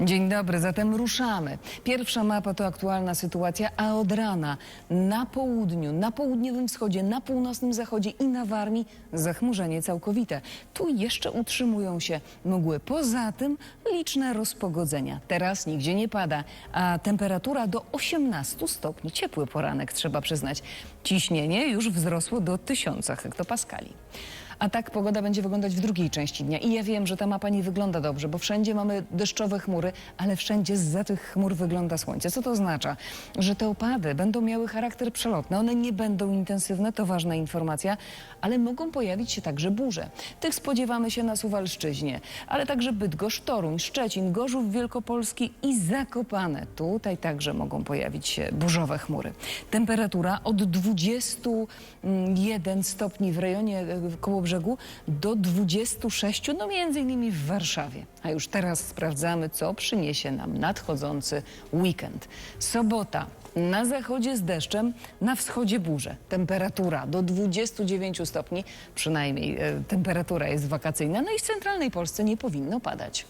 Dzień dobry, zatem ruszamy. Pierwsza mapa to aktualna sytuacja, a od rana na południu, na południowym wschodzie, na północnym zachodzie i na Warmii zachmurzenie całkowite. Tu jeszcze utrzymują się mgły. Poza tym liczne rozpogodzenia. Teraz nigdzie nie pada, a temperatura do 18 stopni. Ciepły poranek, trzeba przyznać. Ciśnienie już wzrosło do 1000 hektopaskali. A tak pogoda będzie wyglądać w drugiej części dnia. I ja wiem, że ta mapa nie wygląda dobrze, bo wszędzie mamy deszczowe chmury, ale wszędzie za tych chmur wygląda słońce. Co to oznacza? Że te opady będą miały charakter przelotny. One nie będą intensywne, to ważna informacja, ale mogą pojawić się także burze. Tych spodziewamy się na Suwalszczyźnie, ale także Bydgoszcz, Toruń, Szczecin, Gorzów Wielkopolski i Zakopane. Tutaj także mogą pojawić się burzowe chmury. Temperatura od 21 stopni w rejonie e, koło brzegu do 26, no między innymi w Warszawie. A już teraz sprawdzamy, co przyniesie nam nadchodzący weekend. Sobota. Na zachodzie z deszczem, na wschodzie burze. Temperatura do 29 stopni, przynajmniej e, temperatura jest wakacyjna, no i w centralnej Polsce nie powinno padać.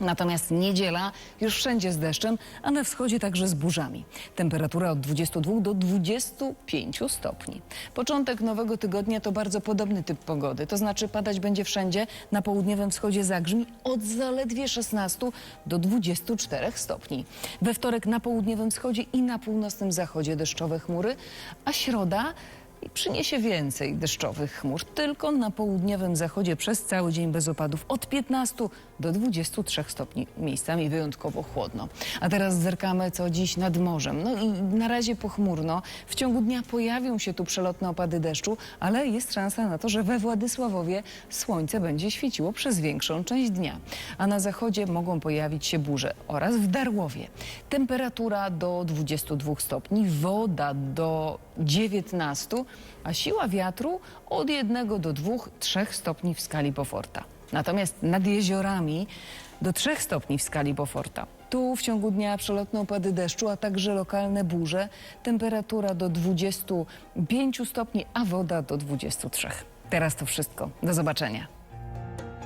Natomiast niedziela już wszędzie z deszczem, a na wschodzie także z burzami. Temperatura od 22 do 25 stopni. Początek nowego tygodnia to bardzo podobny typ pogody, to znaczy padać będzie wszędzie, na południowym wschodzie zagrzmi od zaledwie 16 do 24 stopni. We wtorek na południowym wschodzie i na północnym zachodzie deszczowe chmury, a środa przyniesie więcej deszczowych chmur. Tylko na południowym zachodzie przez cały dzień bez opadów od 15 do 23 stopni. Miejscami wyjątkowo chłodno. A teraz zerkamy, co dziś nad morzem. No i na razie pochmurno. W ciągu dnia pojawią się tu przelotne opady deszczu, ale jest szansa na to, że we Władysławowie słońce będzie świeciło przez większą część dnia. A na zachodzie mogą pojawić się burze oraz w Darłowie. Temperatura do 22 stopni, woda do 19, a siła wiatru od 1 do 2-3 stopni w skali Beauforta. Natomiast nad jeziorami do 3 stopni w skali Beauforta. Tu w ciągu dnia przelotne opady deszczu, a także lokalne burze. Temperatura do 25 stopni, a woda do 23. Teraz to wszystko. Do zobaczenia.